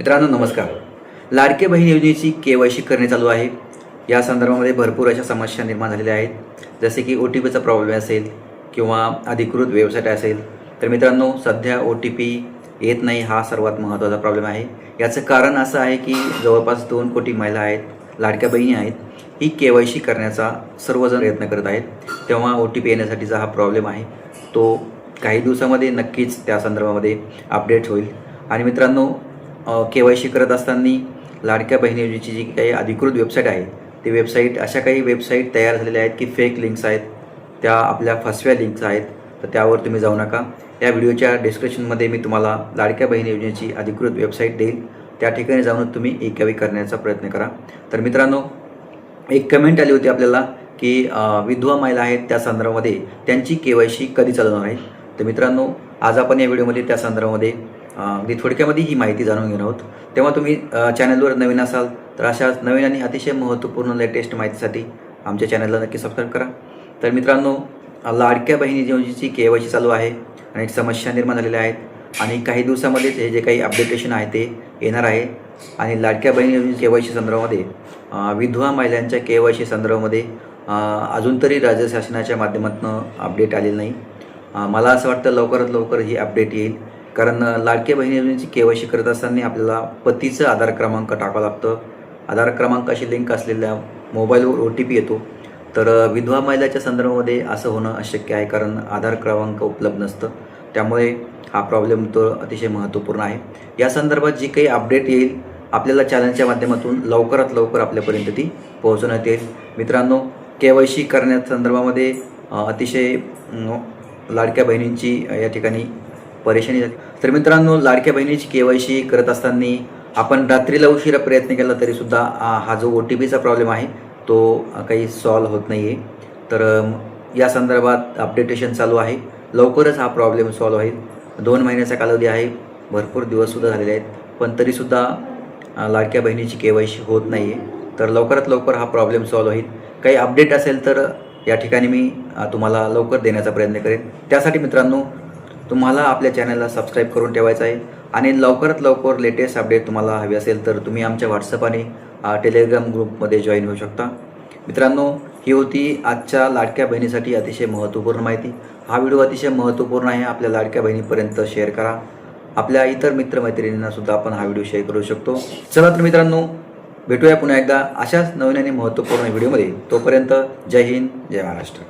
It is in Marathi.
मित्रांनो नमस्कार. लाडके बहीण योजनेची के वाय सी करणे चालू आहे. या संदर्भामध्ये भरपूर अशा समस्या निर्माण झालेल्या आहेत. जसे की ओ टी पीचा प्रॉब्लेम असेल किंवा अधिकृत वेबसाईट असेल. तर मित्रांनो सध्या ओ टी पी येत नाही हा सर्वात महत्त्वाचा प्रॉब्लेम आहे. याचं कारण असं आहे की जवळपास दोन कोटी महिला आहेत लाडक्या बहिणी आहेत ही के वाय सी करण्याचा सर्वजण प्रयत्न करत आहेत. तेव्हा ओ टी पी येण्यासाठीचा हा प्रॉब्लेम आहे. तो काही दिवसामध्ये नक्कीच त्या संदर्भामध्ये अपडेट होईल. आणि मित्रांनो के वाय सी करत असताना लाडक्या बहिणी योजनेची जी काही अधिकृत वेबसाईट आहे ती वेबसाईट अशा काही वेबसाईट तयार झालेल्या आहेत की फेक लिंक्स आहेत त्या आपल्या फसव्या लिंक्स आहेत तर त्यावर तुम्ही जाऊ नका. या व्हिडिओच्या डिस्क्रिप्शनमध्ये मी तुम्हाला लाडक्या बहिणी योजनेची अधिकृत वेबसाईट देईल. त्या ठिकाणी जाऊन तुम्ही एकावी करण्याचा प्रयत्न करा. तर मित्रांनो एक कमेंट आली होती आपल्याला की विधवा महिला आहेत त्या संदर्भामध्ये त्यांची के वाय सी कधी चालवणार आहे? तर मित्रांनो आज आपण या व्हिडिओमध्ये त्या संदर्भामध्ये अ, अगदी थोडक्यामध्ये ही माहिती जाणून घेणार आहोत. तेव्हा तुम्ही चॅनलवर नवीन असाल तर अशाच नवीन आणि अतिशय महत्त्वपूर्ण लेटेस्ट माहितीसाठी आमच्या चॅनलला नक्की सबस्क्राईब करा. तर मित्रांनो लाडक्या बहिणी योजनेची के वाय सी चालू आहे अनेक समस्या निर्माण झालेल्या आहेत. आणि काही दिवसामध्येच हे जे काही अपडेटेशन आहे ते येणार आहे. आणि लाडक्या बहिणी योजनेची के वाय सी संदर्भामध्ये विधवा महिलांच्या के वाय सी संदर्भामध्ये अजून तरी राज्य शासनाच्या माध्यमातून अपडेट आलेलं नाही. मला असं वाटतं लवकरात लवकर ही अपडेट येईल. कारण लाडक्या बहिणी योजनेची के वाय सी करत असताना आपल्याला पतीचं आधार क्रमांक टाकावं लागतं. आधार क्रमांकाशी लिंक असलेल्या मोबाईलवर ओ टी पी येतो. तर विधवा महिलाच्या संदर्भामध्ये असं होणं अशक्य आहे कारण आधार क्रमांक उपलब्ध नसतं. त्यामुळे हा प्रॉब्लेम तो अतिशय महत्त्वपूर्ण आहे. या संदर्भात जी काही अपडेट येईल आपल्याला चॅनलच्या माध्यमातून लवकरात लवकर आपल्यापर्यंत ती पोहोचवण्यात येईल. मित्रांनो के वाय सी करण्या संदर्भामध्ये अतिशय लाडक्या बहिणींची या ठिकाणी परेशानी झाली. तर मित्रांनो लाडक्या बहिणीची के वाय सी करत असताना आपण रात्रीला उशिरा प्रयत्न केला तरीसुद्धा हा जो ओ टी पीचा प्रॉब्लेम आहे तो काही सॉल्व होत नाही आहे तर या संदर्भात अपडेटेशन चालू आहे. लवकरच हा प्रॉब्लेम सॉल्व होईल. दोन महिन्याचा कालावधी आहे. भरपूर दिवससुद्धा झालेले आहेत. पण तरीसुद्धा लाडक्या बहिणीची के वाय सी होत नाही आहे तर लवकरात लवकर हा प्रॉब्लेम सॉल्व होईल. काही अपडेट असेल तर या ठिकाणी मी तुम्हाला लवकर देण्याचा प्रयत्न करेन. त्यासाठी मित्रांनो तुम्हाला आपल्या चॅनलला सबस्क्राईब करून ठेवायचं आहे. आणि लवकरात लवकर लेटेस्ट अपडेट तुम्हाला हवी असेल तर तुम्ही आमच्या व्हॉट्सअप आणि टेलिग्राम ग्रुपमध्ये जॉईन होऊ शकता. मित्रांनो ही होती आजच्या लाडक्या बहिणीसाठी अतिशय महत्त्वपूर्ण माहिती. हा व्हिडिओ अतिशय महत्त्वपूर्ण आहे. आपल्या लाडक्या बहिणीपर्यंत शेअर करा. आपल्या इतर मित्रमैत्रिणींना सुद्धा आपण हा व्हिडिओ शेअर करू शकतो. चला तर मित्रांनो भेटूया पुन्हा एकदा अशाच नवीन आणि महत्त्वपूर्ण व्हिडिओमध्ये. तोपर्यंत जय हिंद जय महाराष्ट्र.